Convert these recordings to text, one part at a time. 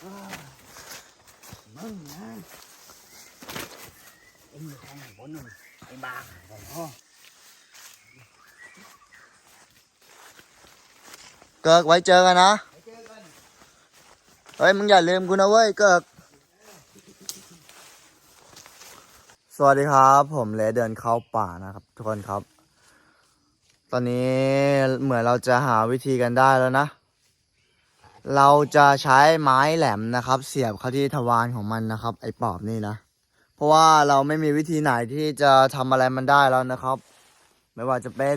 มึงนะเอ็งแทงไอ้บนนึงไอ้บ้าไอ้พ่อเกิกไว้เจอกันนะเจอกันเฮ้ยมึงอย่าลืมกูนะเว้ยเกิกสวัสดีครับ ผมเลเดินเข้าป่านะครับ ทุกคนครับ ตอนนี้เหมือนเราจะหาวิธีกันได้แล้วนะ เราจะใช้ไม้แหลมนะครับ เสียบเข้าที่ทวารของมันนะครับ ไอ้ปอบนี่นะ เพราะว่าเราไม่มีวิธีไหนที่จะทำอะไรมันได้แล้วนะครับ ไม่ว่าจะเป็น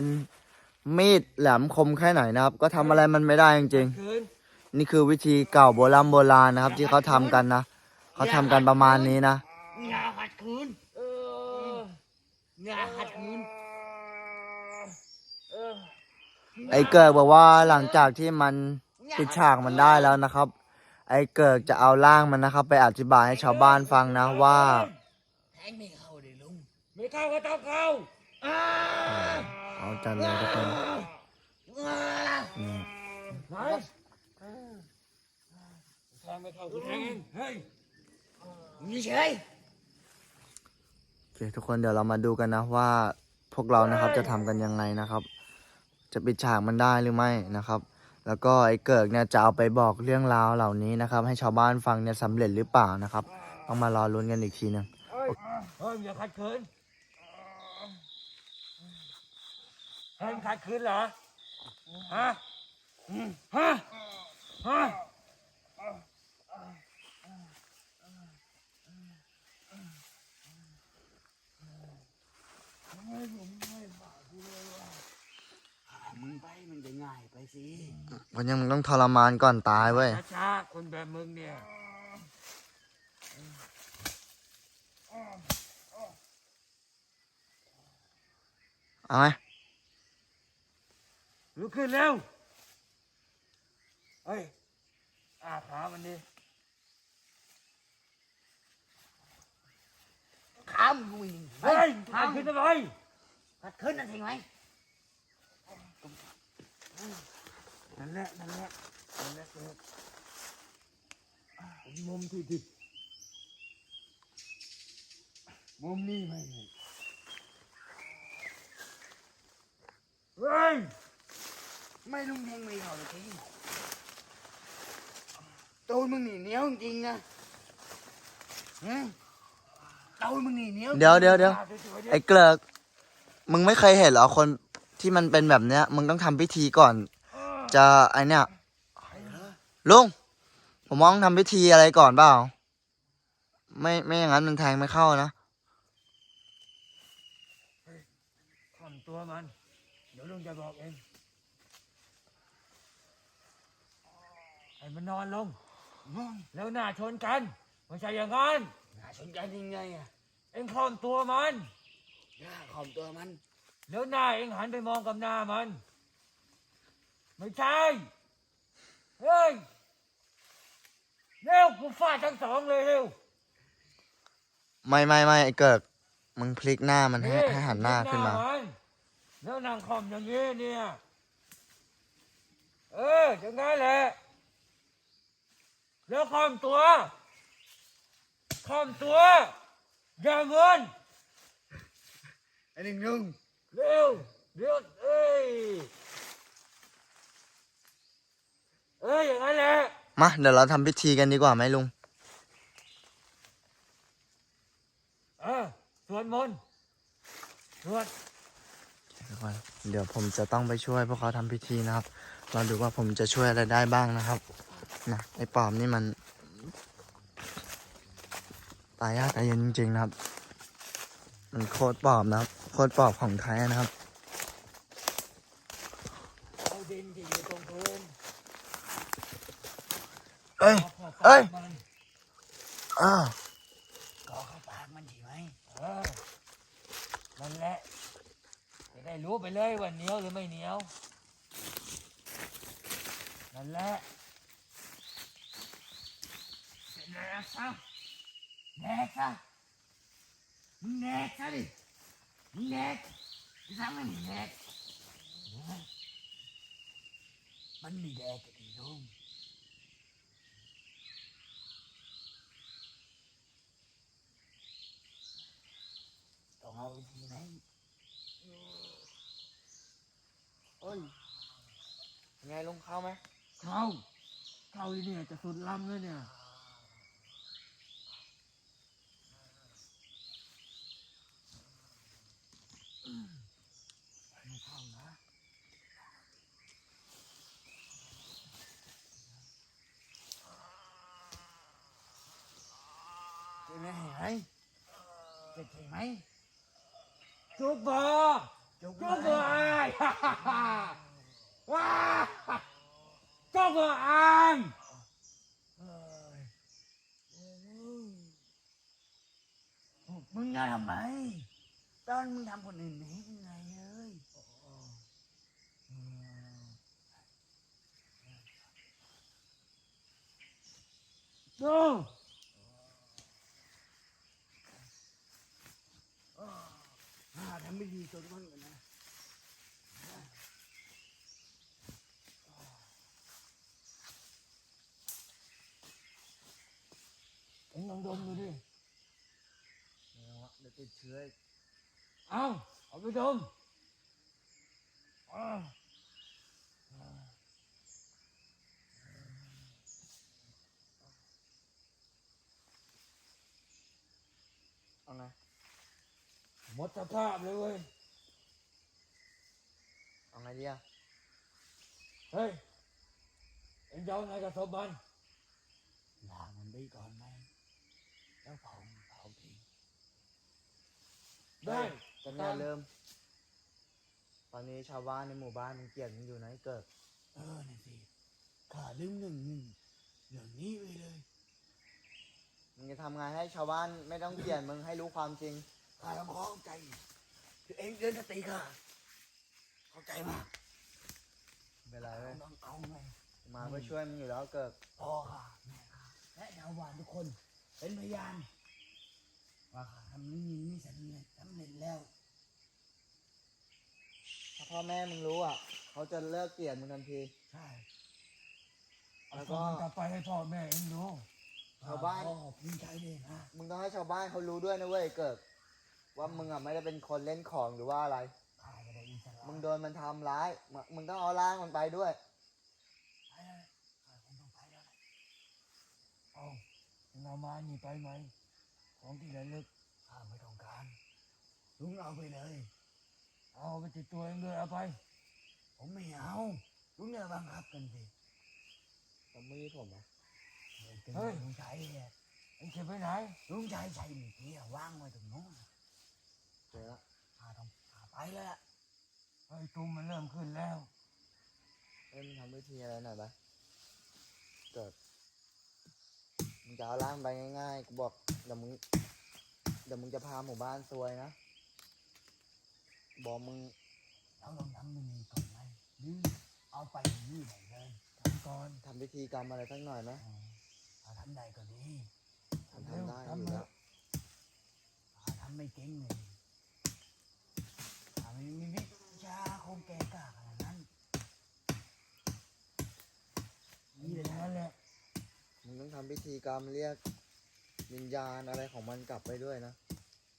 มีดแหลมคมแค่ไหนนะครับ ก็ทำอะไรมันไม่ได้จริงๆคืนนี่คือวิธีเก่าโบราณโบราณนะครับ ที่เขาทำกันนะเขาทำกันประมาณนี้นะอย่าขัดขืนเอออย่าขัดขืนเออไอ้เกิดบอกว่าหลังจากที่มัน ปิดฉากมันได้แล้วนะครับ ไอ้เกิดจะเอาร่างมันนะครับ ไปอธิบายให้ชาวบ้านฟังนะว่า แทงไม่เข้าเลยลุง ไม่เข้าก็ต้องเข้าอ่าเอาจันเลยทุกคนอ่านี่ไหนแทงไม่เข้ากูแทงเองเฮ้ยมีเฉยโอเคทุกคนเดี๋ยวเรามาดูกันนะว่า พวกเรานะครับจะทำกันยังไงนะครับ จะปิดฉากมันได้หรือไม่นะครับ แล้วก็ไอ้เกิดเนี่ยจะเอาไปบอกเรื่องราวเหล่านี้นะครับ ให้ชาวบ้านฟังเนี่ยสำเร็จหรือเปล่านะครับต้องมารอลุ้นกันอีกทีหนึงเฮ้ยเฮ้ยอย่าขัดขืนเฮ้ยขัดขืนเหรอฮะฮะฮะมึง ไปมันจะง่ายไปสิเพราะยังมึงต้องทรมานก่อนตายเว้ยช้าๆคนแบบมึงเนี่ยเอาไหมลุกขึ้นเร็วเฮ้ยอาขามันดิขามงวิ่งเฮ้ยขัดขึ้นทำไมขัดขึ้นนั่นสิไหม นั่นแหละนั่นแหละนั่นแหละเกิดมุมที่ดิมุมนี้ไม่เห็นเฮ้ยไม่ลุงแทงไม่เข้าเลยทีตูนมึงหนีเหนียวจริงนะฮะตูนมึงหนีเหนียวเดี๋ยวเดี๋ยวเดี๋ยวไอ้เกลิกมึงไม่เคยเห็นเหรอคน ที่มันเป็นแบบเนี้ย มึงต้องทำพิธีก่อน จะไอเนี้ยลุงผมมองทำพิธีอะไรก่อนเปล่า ไม่ไม่อย่างนั้นมันแทงไม่เข้านะข่อนตัวมัน เดี๋ยวลุงจะบอกเองให้มันนอนลง แล้วหน้าชนกันไม่ใช่อย่างนั้นหาชนกันยังไงอะ เองข่อนตัวมันย่าขอมตัวมัน แล้วหน้าเองหันไปมองกับหน้ามัน ไม่ใช่ เฮ้ย เร็วกูฟาดทั้งสองเลยเร็ว ไม่ไม่ไม่ไอ้เกิกมึงพลิกหน้ามันให้นี่ให้หันหน้าขึ้นมานแล้วนางคอมอย่างนี้เนี่ย เอออย่างนั้นแหละ แล้วคอมตัว คอมตัว อย่าเงินไอ้หนึ่งลุง เร็วเร็วเอ้ยเอ้ยอย่างนั้นแหละมาเดี๋ยวเราทำพิธีกันดีกว่าไหมลุง เออสวดมนต์สวดทุกคนเดี๋ยวผมจะต้องไปช่วยพวกเขาทำพิธีนะครับ เราดูว่าผมจะช่วยอะไรได้บ้างนะครับนะไอ้ปอบนี่มัน ตายยากตายเย็นจริงๆนะครับมัน โคตรปอบนะครับ โคตรปอบของไทยนะครับ เอาดินที่อยู่ตรงพื้นเอ้ย ขเอ้ย ปากมันอ้าว ก่อเข้าปากมันใช่ไหมเออนั่นแหละจะได้รู้ไปเลยว่าเหนียวหรือไม่เหนียว นั่นแหละแหนกซะแหนกซะมึงแหนกซะ Nét ra đi. Nét Cái thằng này nét Bánh mì đẹp thì luôn. Thôi thì này? Ôi. Nghe luôn không á Không. Thôi đi nè, chả sụt lâm nữa nè. มึงทำไม ตอนมึงทำคนอื่นนี้ยังไงเอ้ยดูอ่าทำไม่ดีจนมันกันนะ เอ็งลองดมดูดิ เดี๋ยวติดเชื้ออีก เอา เอาไปดมอ้าวเอาไงหมดสภาพเลยเว้ยเอาไงดีอ ตอนนี้ชาวบ้านในหมู่บ้านมันเกลียดมึงอยู่นะไอ้เกิดเออนี่สิขาลืมหนึ่งหนึ่งเรื่องนี้ไปเลย มึงจะทำงานให้ชาวบ้านไม่ต้องเกลียดมึงให้รู้ความจริง ข้าต้องขอเข้าใจคือเองเดินสติข้าเข้าใจมากเป็นไรเว้ยต้องเอาไงมาเพื่อช่วยมึงอยู่แล้วเกิดพ่อข้าแม่ข้าและชาวบ้านทุกคน เป็นพยานว่าข้าทำนี้นี่สำเร็จสำเร็จแล้ว ถ้าพ่อแม่มึงรู้อะ เขาจะเลิกเกลียดมึงทันที ใช่เอาแล้วศก็พมันกลับไปให้พ่อแม่เอ็งดูชาวบ้าน พ่อภูมิใจเลยนะมึงต้องให้ชาวบ้านเขารู้ด้วยนะเว้ยเกิด ว่ามึงอะไม่ได้เป็นคนเล่นของหรือว่าอะไร ข้าจะได้อิสระมึงโดนมันทำร้ายมึงมึงต้องเอาร่างมันไปด้วย ไปเลยข้าคงต้องไปแล้วแหละเอาเอ็งเอามานี่ไปไหมของที่ระลึกข้าไม่ต้องการลุงเอาไปเลย เอาไปติดตัวเองด้วยเอาไป ผมไม่เอาลุงอย่าบังคับกันสิแล้วมือผมอะเฮ้ยลุงชายเนี่ยเอ็งเก็บไปไหนลุงชายใช้มีเกียร์วางไว้ตรงโน้นเจอละข้าต้องข้าไปแล้วล่ะเฮ้ยตุ่มมันเริ่มขึ้นแล้วเอ้ยมึงทำวิธีอะไรหน่อยปะเกิดมึงจะเอาร่างไปง่ายๆกูบอกเดี๋ยวมึงเดี๋ยวมึงจะพาหมู่บ้านซวยนะ บอกมึงเราลองทำมันนี้ก่อนไหมหรือเอาไปนี่ไหนเลยทำก่อนทำพิธีกรรมอะไรสักหน่อยไหมอ๋อถ้าทำได้ก็ดีทำทำได้อยู่แล้วถ้าทำไม่เก่งเลยถ้าไม่มีวิชาคงแก่กล้าขนาดนั้นนี่เลยนั่นแหละมึงต้องทำพิธีกรรมเรียกวิญญาณอะไรของมันกลับไปด้วยนะ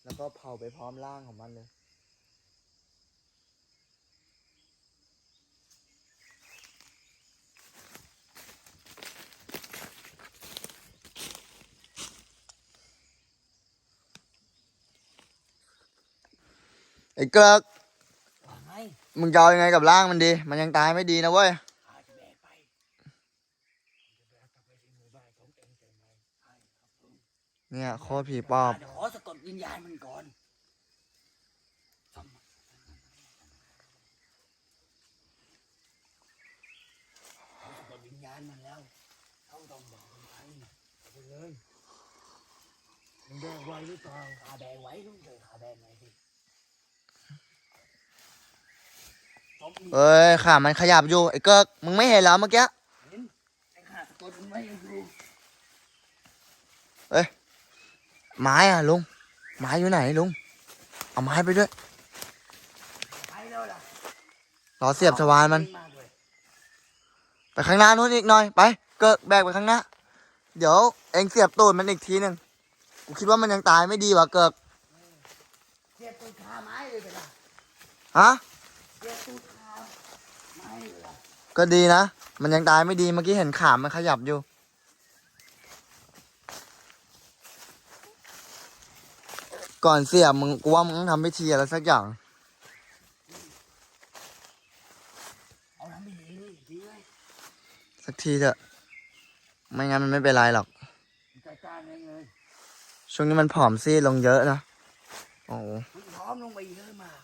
แล้วก็เผาไปพร้อมร่างของมันเลย อ้เกิกว่าไงมึงจะเอายังไงกับร่างมันดี มันยังตายไม่ดีนะเว้ยข้าจะแบกไปจะแบกกลับไปที่หมู่บ้านของเอ็งใช่ไหมใช่ครับลุงเนี่ยโคตรผีปอบเดี๋ยวขอสะกดวิญญาณมันก่อนทำขอสะกดวิญญาณมันแล้วเขาต้องบอกมันไปเอาไปเลยมึงแบกไว้หรือเปล่าขาแบงไว้ลุงเจอขาแบงไว้สิผมมี เอ้ยขามันขยับอยู่ไอ้เกิกมึงไม่เห็นเหรอเมื่อกี้เห็นไอ้ขาสะกดมันไว้ยังอยู่ไม้อะลุงไม้อยู่ไหนลุงเอาไม้ไปด้วยรอเสียบสวานมัน ไปข้างหน้านู้นอีกหน่อยไป เกิกแบกไปข้างหน้า เดี๋ยวเองเสียบตูดมันอีกทีหนึ่งกูคิดว่ามันยังตายไม่ดีว่ะเกิกเจ็บตัวขาไม้เลยไปละฮะเสียตูดคาไม้เลยละ ก็ดีนะ มันยังตายไม่ดีเมื่อกี้เห็นขามมันขยับอยู่ ก่อนเสียบมึงกูว่ามึงต้องทำพิธีอะไรสักอย่าง เอาทำไม่ดีนี่ดีไหมสักทีเถอะ ไม่งั้นมันไม่เป็นไรหรอก จัดการเองเลยช่วงนี้มันผอมซีดลงเยอะนะ โอ้โหมันพร้อมลงไปเยอะมาก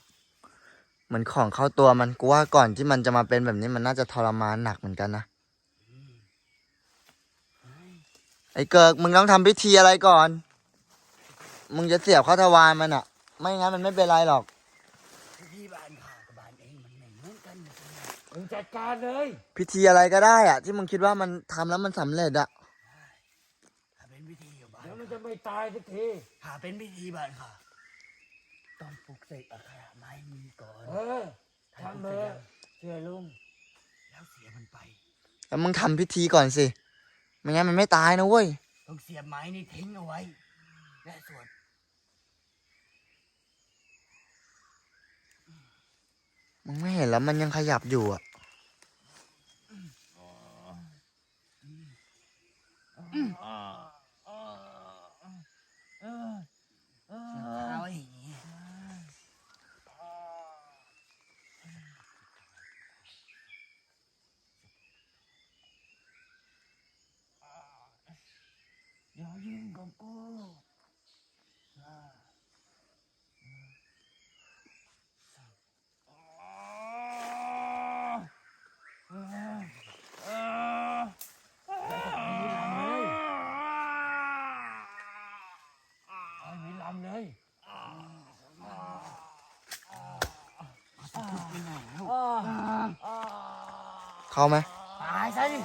เหมือนของเข้าตัวมันกูว่าก่อนที่มันจะมาเป็นแบบนี้มันน่าจะทรมานหนักเหมือนกันนะไอ้เกิกมึงต้องทำพิธีอะไรก่อน มึงจะเสียบเข้าทวารมันอะไม่งั้นมันไม่เป็นไรหรอกที่บ้านข้ากับบ้านเองมันไม่เหมือนกันนะมึงจัดการเลย พิธีอะไรก็ได้อะที่มึงคิดว่ามันทำแล้วมันสำเร็จอะถ้าเป็นพิธีกับบ้านเดี๋ยวมันจะไม่ตายสักทีถ้าเป็นพิธีบ้านข้า ต้องปลุกเสกอัคระไม้มีก่อนเออทำเลยเชื่อลุงแล้วเสียมันไป แล้วมึงทำพิธีก่อนสิ ไม่งั้นมันไม่ตายนะเว้ย ต้องเสียบไม้นี่ทิ้งเอาไว้ และสวดมึงไม่เห็นแล้วมันยังขยับอยู่อะเสียบเท้าไว้อย่างนี้ อย่ายิงกับกู เอาหนีลำเลย เข้าไหมตายซะดิ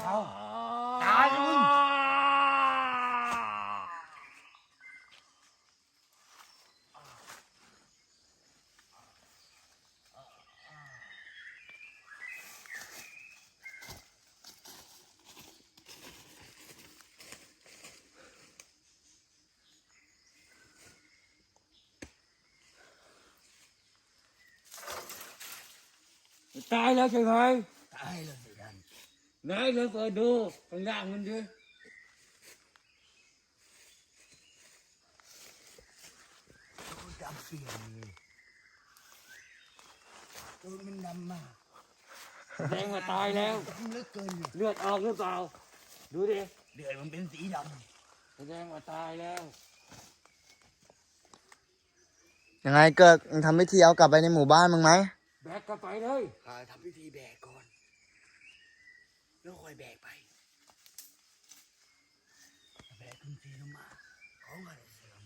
ไหนเลยเปิดดูข้างล่างมันดิกูดำเปลี่ยนเลยตัวมันดำมากแสดงว่าตายแล้ว ดำเหลือเกินเนี่ยเลือดออกหรือเปล่า ดูดิเดือดมันเป็นสีดแสดงว่าตายแล้ว ยังไงเกิกมึงทำพิธีเอากลับไปในหมู่บ้านมึงไหมแบกกลับไปเลยำข้าทำพิธีแบกก่อน แล้วค่อยแบกไปถ้าแบกขึ้นสีลงมาของก็จะเสื่อม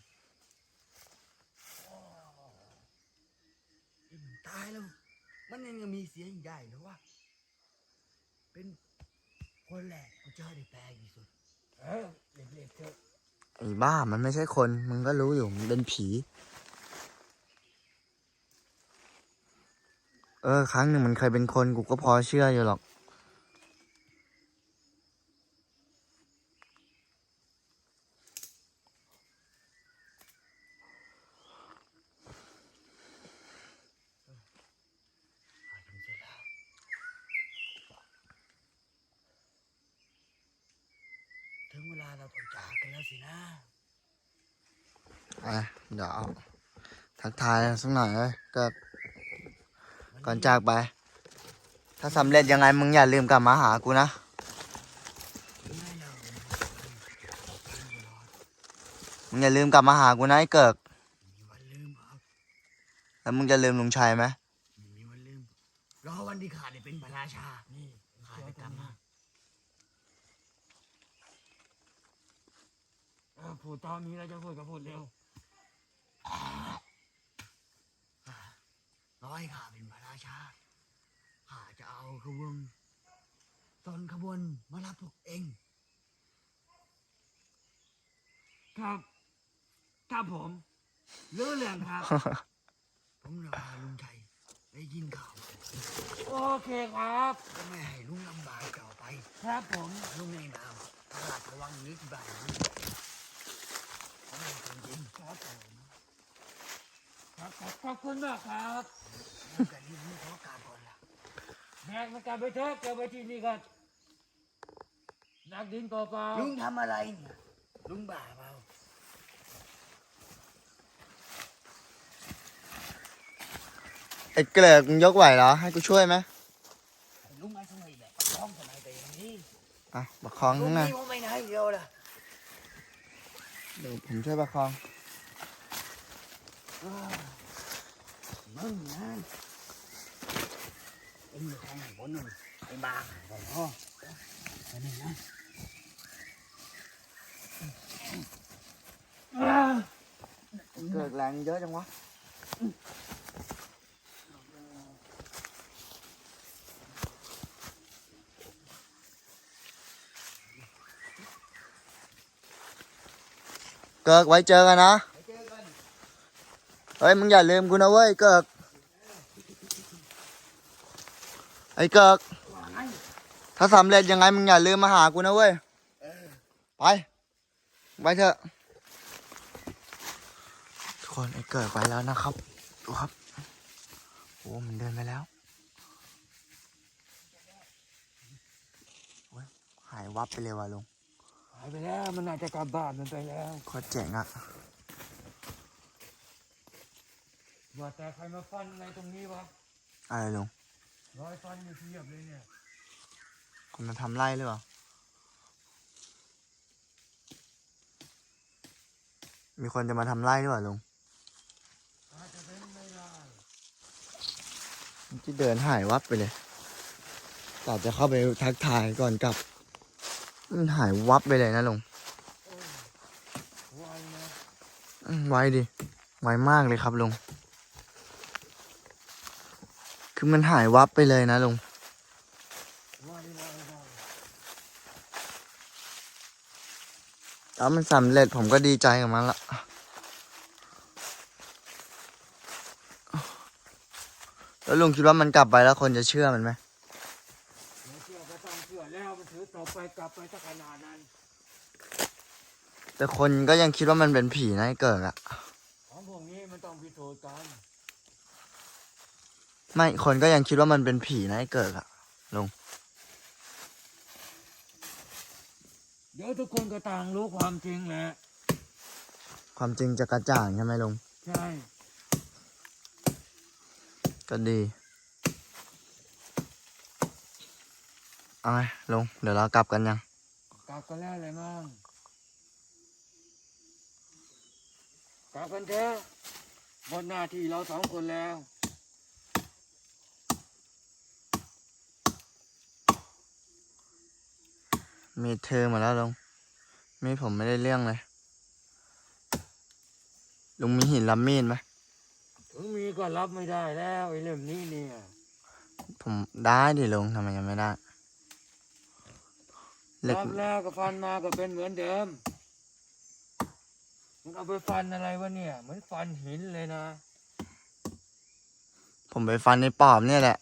โอ้นี่มันตายแล้ว มันยังมีเสียงใหญ่หรือว่าเป็นคนแรกกูเจอได้แปลกที่สุด เออเรียบๆเถอะไอ้บ้ามันไม่ใช่คน มึงก็รู้อยู่ มันเป็นผี เออ ครั้งหนึ่งมันเคยเป็นคน กูก็พอเชื่ออยู่หรอก อาถึงเสร็จแล้ว ถึงเวลาเราต้องจากกันแล้วสินะ อะ เดี๋ยวเอา ทักทายสักหน่อยเลยก็ก่อนจากไป ถ้าสำเร็จยังไงมึงอย่าลืมกลับมาหากูนะไม่เรามึงอย่าลืมกลับมาหากูนะไอ้เกิกมีวันลืมครับแล้วมึงจะลืมลุงชัยไหมไม่มีวันลืมรอวันที่ข้าได้เป็นพระราชา นี่ข้าจะกลับมาเออพูดตอนนี้เราจะพูดก็พูดเร็ว รอให้ข้าเป็นพระราชา ข้าจะเอาขบวนตอนขบวนมารับพวกเอง ครับครับผมรู้เรื่องครับ ผมจะพาลุงชัยไปกินข้าวโอเคครับก็ไม่ให้ลุงลำบากต่อไป ครับผมลุงในนามพระราชวังนี้ที่บ้านนี้ผมไม่จริงๆครับผม คขอบคุณมากครับลุงกับลุงไม่ขอกราบก่อนละแบกมันกลับไปเถอะเกิดไปที่นี่กันนักดินเปล่าๆลุงทำอะไรเนี่ยลุงบ้าเปล่าไอ้เกลือกมึงยกไหวเหรอ ให้กูช่วยไหมลุงมาทำไมแบบประคองทำไมแต่อย่างนี้อะประคองลุข้างงหน้านี่ว่าไม่ไหนเดียวล่ะเดี๋ยวผมช่วยประคอง อ้าวมึงนะเอ็งอยู่ข้างไหนบนนู่นไอ้ เฮ้ยมึงอย่าลืมกูนะเว้ยเกิกไอ้เกิกว่าไงถ้าสำเร็จยังไงมึงอย่าลืมมาหากูนะเว้ยเออไปไปเถอะทุกคนไอ้เกิดไปแล้วนะครับดูครับโอ้มันเดินไปแล้วโอ้ยหายวับไปเลยว่ะลุงหายไปแล้วมันน่าจะกลับบ้านมันไปแล้วโคตรเจ๋งอะ ว่าแต่ใครมาฟันอะไรตรงนี้วะอะไรลุงรอยฟันอยู่เพียบเลยเนี่ยคนมาทำไร่หรือเปล่า มีคนจะมาทำไร่หรือเปล่าลุงอาจจะเป็นไม่ได้ที่เดินหายวับไปเลยกะจะเข้าไปทักทายก่อนกลับ มันหายวับไปเลยนะลุงไวนะอืมไวดิ ไวมากเลยครับลุง คือมันหายวับไปเลยนะลุงไวไวไวแล้วมันสำเร็จผมก็ดีใจกับมันละแล้วลุงคิดว่ามันกลับไปแล้วคนจะเชื่อมันไหมไม่เชื่อก็ต้องเชื่อแล้วมันถือต่อไปกลับไปสักขนาดนั้น แต่คนก็ยังคิดว่ามันเป็นผีนะไอ้เกิดอะของพวกนี้มันต้องพิสูจน์กัน ไม่คนก็ยังคิดว่ามันเป็นผีนะไอ้เกิดอะเดี๋ยวทุกคนก็ต่างรู้ความจริงแหละความจริงจะกระจ่างใช่ไหมลุงใช่ก็ดีเอาไงลุงเดี๋ยวเรากลับกันยังกลับกันแล้วเลยมั้งกลับกันเถอะหมดหน้าที่เราสองคนแล้ว มีดเธอมาแล้วลุงมีดผมไม่ได้เรื่องเลยลุงมีหินรับมีดไหมถึงมีก็รับไม่ได้แล้วไอ้เรื่องนี้เนี่ยผมได้ดิลุงทำไมยังไม่ได้เหล็กรับแล้วก็ฟันมาก็เป็นเหมือนเดิมมึงเอาไปฟันอะไรวะเนี่ย เหมือนฟันหินเลยนะ ผมไปฟันในปอบเนี่ยแหละ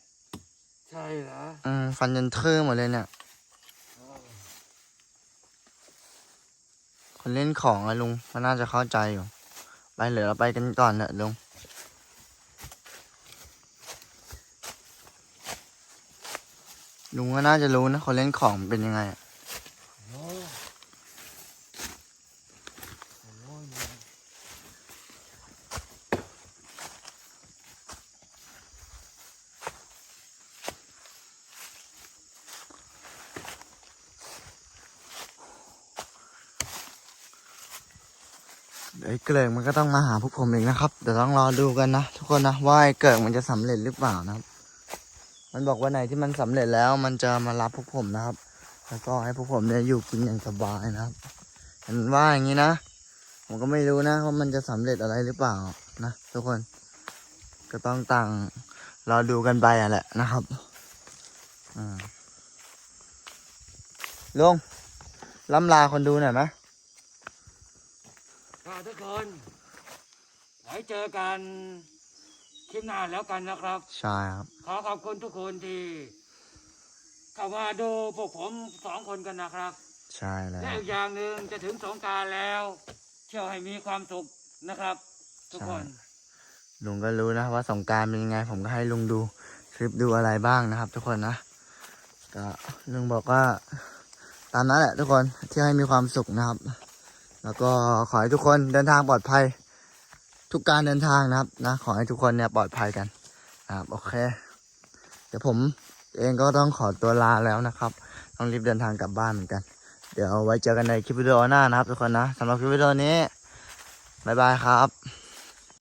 ใช่เหรออืมฟันจนเทื่อหมดเลยเนี่ย เออ คนเล่นของอะลุงก็น่าจะเข้าใจอยู่ ไปเหลือเราไปกันก่อนเถอะลุงลุงก็น่าจะรู้นะคนเล่นของเป็นยังไงอะ โอ้โหเนี่ย เดี๋ยว ไอ้เกิดมันก็ต้องมาหาพวกผมเองนะครับ เดี๋ยวต้องรอดูกันนะทุกคนนะว่าไอ้เกิดมันจะสำเร็จหรือเปล่านะครับ มันบอกว่าไหนที่มันสำเร็จแล้วมันจะมารับพวกผมนะครับ แล้วก็ให้พวกผมเนี่ยอยู่กินอย่างสบายนะครับเห็นว่าอย่างนี้นะ ผมก็ไม่รู้นะว่ามันจะสำเร็จอะไรหรือเปล่านะทุกคน ก็ต้องต่างรอดูกันไปอะแหละนะครับอลุงล้ำลาคนดูหน่อยไหม ก็ทุกคนไว้เจอกันคลิปหน้าแล้วกันนะครับ ใช่ครับ ขอขอบคุณทุกคนที่เข้ามาดูพวกผมสองคนกันนะครับ ใช่แล้วและอีกอย่างหนึ่งจะถึงสงกรารแล้ว เที่ยวให้มีความสุขนะครับ ทุกคน ลุงก็รู้นะว่าสงกรารเป็นยังไง ผมก็ให้ลุงดูคลิปดูอะไรบ้างนะครับ ทุกคนนะก็ลุงบอกว่า ตามนั้นแหละทุกคนที่ให้มีความสุขนะครับ แล้วก็ขอให้ทุกคนเดินทางปลอดภัย ทุกการเดินทางนะครับนะขอให้ทุกคนเนี่ยปลอดภัยกันนะครับโอเค เดี๋ยวผมเองก็ต้องขอตัวลาแล้วนะครับ ต้องรีบเดินทางกลับบ้านเหมือนกัน เดี๋ยวไว้เจอกันในคลิปวิดีโอหน้านะครับทุกคนนะสำหรับคลิปวิดีโอนี้บ๊ายบายครับ